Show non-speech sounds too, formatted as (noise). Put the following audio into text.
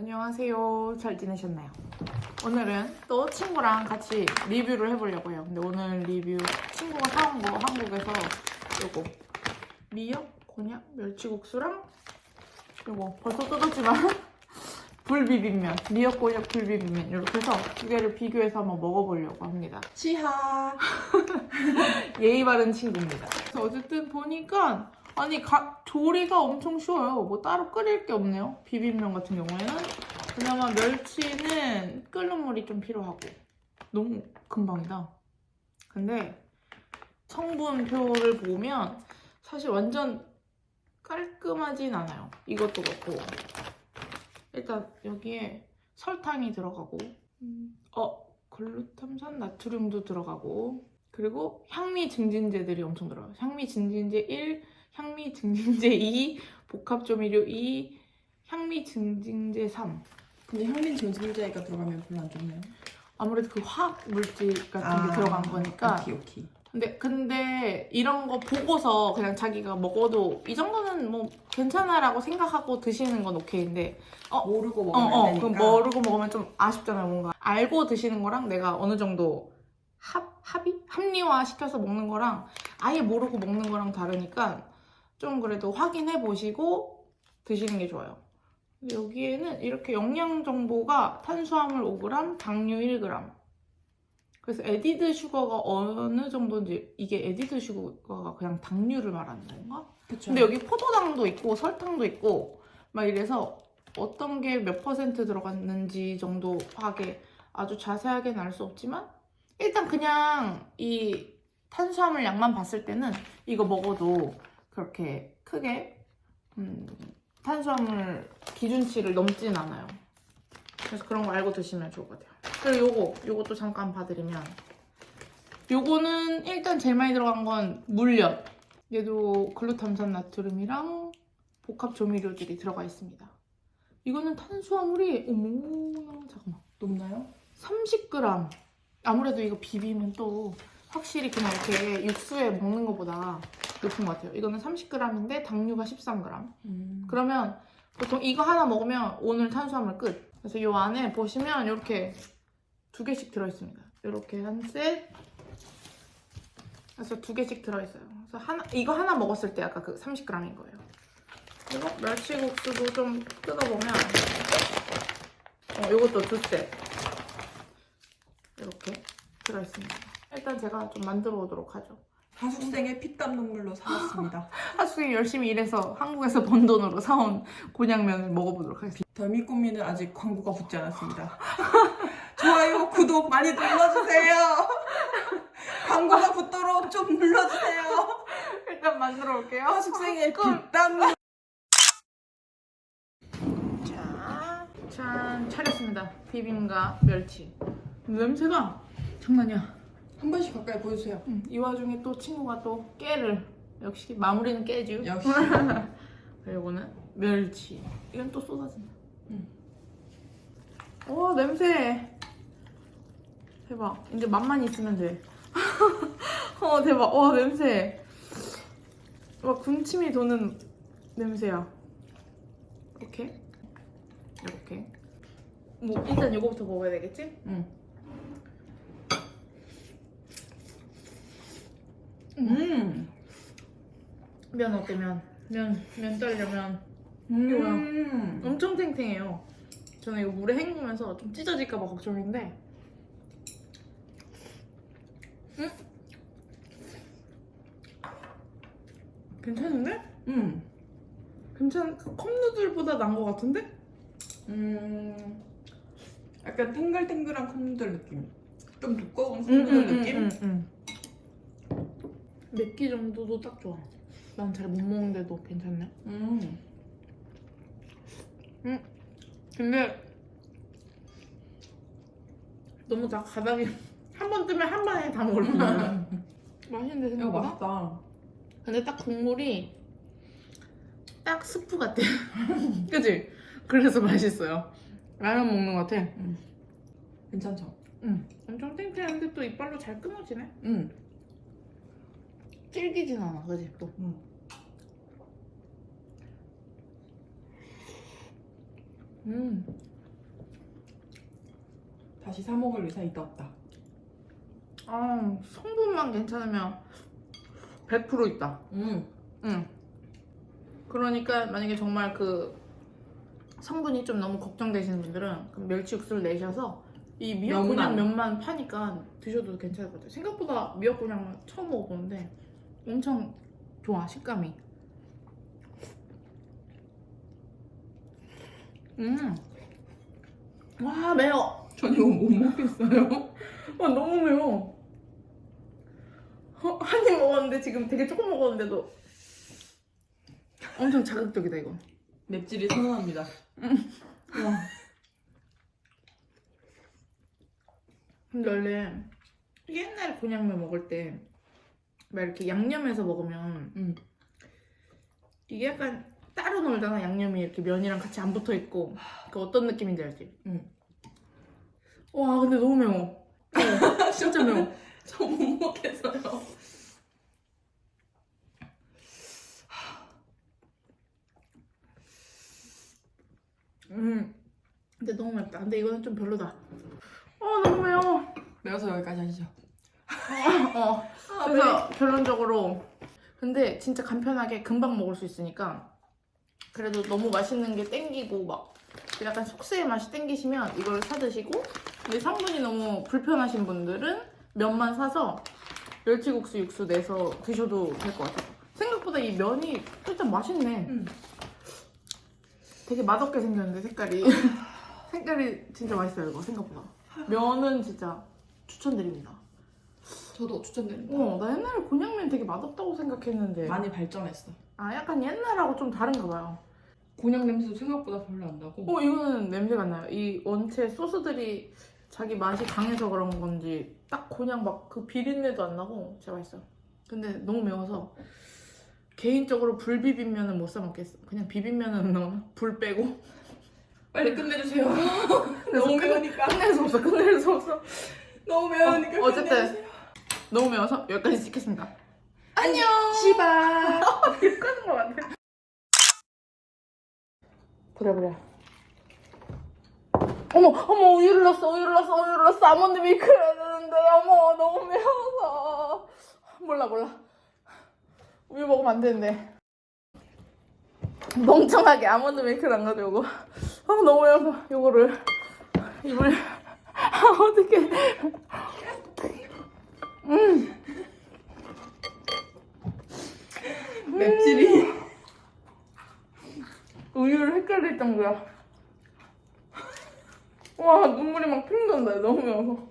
안녕하세요. 잘 지내셨나요? 오늘은 또 친구랑 같이 리뷰를 해보려고 해요. 근데 오늘 리뷰 친구가 사온 거 한국에서 요거 미역, 곤약, 멸치국수랑 요거 벌써 뜯었지만 (laughs) 불비빔면, 미역, 곤약, 불비빔면 이렇게 해서 두 개를 비교해서 한번 먹어보려고 합니다. 치하. (laughs) 예의 바른 친구입니다. 그래서 어쨌든 보니까 아니 가- 조리가 엄청 쉬워요. 뭐 따로 끓일 게 없네요. 비빔면 같은 경우에는 그나마 멸치는 끓는 물이 좀 필요하고 너무 금방이다. 근데 성분표를 보면 사실 완전 깔끔하진 않아요. 이것도 그렇고 일단 여기에 설탕이 들어가고 음, 어 글루탐산 나트륨도 들어가고 그리고 향미 증진제들이 엄청 들어요. 향미 증진제 1, 향미 증진제 2, 복합 조미료 2, 향미 증진제 3. 근데 현민 전진제가 들어가면 별로 안 좋네요. 아무래도 그 화학 물질 같은 게 들어간 거니까. 오케이 오케이. 근데 근데 이런 거 보고서 그냥 자기가 먹어도 이 정도는 뭐 괜찮아라고 생각하고 드시는 건 오케이인데 모르고 어, 먹으면 어, 안그 되니까. 모르고 먹으면 좀 아쉽잖아요, 뭔가. 알고 드시는 거랑 내가 어느 정도 합, 합의? 합리화 시켜서 먹는 거랑 아예 모르고 먹는 거랑 다르니까 좀 그래도 확인해 보시고 드시는 게 좋아요. 여기에는 이렇게 영양 정보가 탄수화물 5g, 당류 1g. 그래서 에디드 슈거가 어느 정도인지 이게 에디드 슈거가 그냥 당류를 말하는 건가? 그쵸. 근데 여기 포도당도 있고 설탕도 있고 막 이래서 어떤 게 몇 퍼센트 들어갔는지 정도 파악에 아주 자세하게는 알 수 없지만 일단 그냥 이 탄수화물 양만 봤을 때는 이거 먹어도 그렇게 크게 음, 탄수화물 기준치를 넘진 않아요. 그래서 그런 거 알고 드시면 좋을 것 같아요. 그리고 요거, 요것도 잠깐 봐드리면 요거는 일단 제일 많이 들어간 건 물엿. 얘도 글루탐산 나트륨이랑 복합 조미료들이 들어가 있습니다. 이거는 탄수화물이 어머 잠깐만 높나요? 30g. 아무래도 이거 비비면 또 확실히 그냥 이렇게 육수에 먹는 것보다 높은 것 같아요. 이거는 30g인데 당류가 13g. 음. 그러면 보통 이거 하나 먹으면 오늘 탄수화물 끝. 그래서 이 안에 보시면 이렇게 두 개씩 들어있습니다. 이렇게 한 셋. 그래서 두 개씩 들어있어요. 그래서 하나, 이거 하나 먹었을 때 아까 그 30g인 거예요. 그리고 멸치국수도 좀 뜯어보면 어, 이것도 두 셋. 이렇게 들어있습니다. 일단 제가 좀 만들어 오도록 하죠. 하숙생의 피땀 눈물로 살았습니다. (laughs) 하숙이 열심히 일해서 한국에서 번 돈으로 사온 곤약면을 먹어보도록 하겠습니다. 덜미꽃미는 아직 광고가 붙지 않았습니다. (laughs) 좋아요, 구독 많이 눌러주세요. (laughs) 광고가 붙도록 좀 눌러주세요. 일단 만들어 올게요. 하숙생의 끝. 피땀. 자, 짠 차렸습니다. 비빔과 멸치. 냄새가 장난이야. 한 번씩 가까이 보여주세요. 음, 이 와중에 또 친구가 또 깨를 역시 마무리는 깨죠. 역시. (laughs) 그리고는 멸치. 이건 또 쏟아진다. 음. 오 냄새. 대박. 이제 맛만 있으면 돼. (laughs) 어 대박. 와 냄새. 와 군침이 도는 냄새야. 이렇게. 이렇게. 뭐 일단 이거부터 먹어야 되겠지? 응. 음. 면 어때 면? 면, 면 따려면 음. 엄청 탱탱해요. 저는 이거 물에 헹구면서 좀 찢어질까봐 걱정인데. 응? 괜찮은데? 음. 괜찮, 컵누들보다 난 것 같은데? 음. 약간 탱글탱글한 콩누들 느낌. 좀 두꺼운 응, 콩누들 느낌? 맵기 정도도 딱 좋아. 난 잘 못 먹는데도 괜찮네. 음. 근데 너무 다 가닥이 (laughs) 한 번 뜨면 한 방에 다 먹을만. (laughs) 맛있는데 이거 생각보다? 맛있다. 근데 딱 국물이 딱 스프 같아. (laughs) 그지? 그래서 맛있어요. 라면 먹는 것 같아. 괜찮죠? 응. 엄청 탱탱한데 또 이빨로 잘 끊어지네. 음. 질기진 않아, 그지? 또. 음. 음. 다시 사 먹을 의사 있다 없다. 아, 성분만 괜찮으면 100% 있다. 음. 응. 그러니까 만약에 정말 그 성분이 좀 너무 걱정되시는 분들은 그럼 멸치 육수를 내셔서 이 미역 면만. 그냥 면만 파니까 드셔도 괜찮을 것 같아요. 생각보다 미역 그냥 처음 먹어보는데 엄청 좋아 식감이. 음. 와 매워. 전 이거 못 먹겠어요. 와 너무 매워. 어, 한입 먹었는데 지금 되게 조금 먹었는데도 엄청 자극적이다 이거. 맵찔이 선언합니다. 와. 근데 원래 옛날 곤약면 먹을 때 막 이렇게 양념해서 먹으면 음. 이게 약간 따로 놀잖아 양념이 이렇게 면이랑 같이 안 붙어 있고 그 어떤 느낌인지 알지? 응. 와 근데 너무 매워. 어, 진짜 매워. (laughs) 저 못 먹겠어요. 음. 근데 너무 맵다. 근데 이거는 좀 별로다. 아 너무 매워. 매워서 여기까지 하시죠. 어. 그래서 결론적으로 근데 진짜 간편하게 금방 먹을 수 있으니까 그래도 너무 맛있는 게 땡기고 막 약간 속세의 맛이 땡기시면 이걸 사 드시고 근데 성분이 너무 불편하신 분들은 면만 사서 멸치국수 육수 내서 드셔도 될 것 같아요. 생각보다 이 면이 일단 맛있네. 음. 되게 맛없게 생겼는데 색깔이 (laughs) 색깔이 진짜 맛있어요 이거 생각보다. 면은 진짜 추천드립니다. 저도 추천드립니다. 어, 나 옛날에 곤약면 되게 맛없다고 생각했는데. 많이 발전했어. 아, 약간 옛날하고 좀 다른가 봐요. 곤약 냄새도 생각보다 별로 안 나고. 어, 이거는 냄새가 안 나요. 이 원체 소스들이 자기 맛이 강해서 그런 건지 딱 곤약 막 그 비린내도 안 나고 진짜 맛있어요. 근데 너무 매워서 개인적으로 불 비빔면은 못 사 먹겠어. 그냥 비빔면은 (laughs) 넣으면 불 빼고 빨리 끝내주세요. (laughs) 너무 너무 끝- 매우니까. 끝낼 수 없어. 끝낼 수 없어. 너무 매우니까. 어, 어쨌든. 너무 매워서 여기까지 찍겠습니다. 안녕. 시바. 끄는 것 같아. 그래 그래. 어머 어머 우유를 넣었어 우유를 넣었어 우유를 넣었어 아몬드 밀크를 해야 되는데 어머 너무 매워서 몰라 몰라 우유 먹으면 안 되는데 멍청하게 아몬드 밀크를 안 가져오고 아 너무 매워서 요거를 입을 아 (laughs) 어떡해 음 맵찔이. 헷갈릴 정도야. (laughs) 와 눈물이 막 핑 돈다 너무 매워서.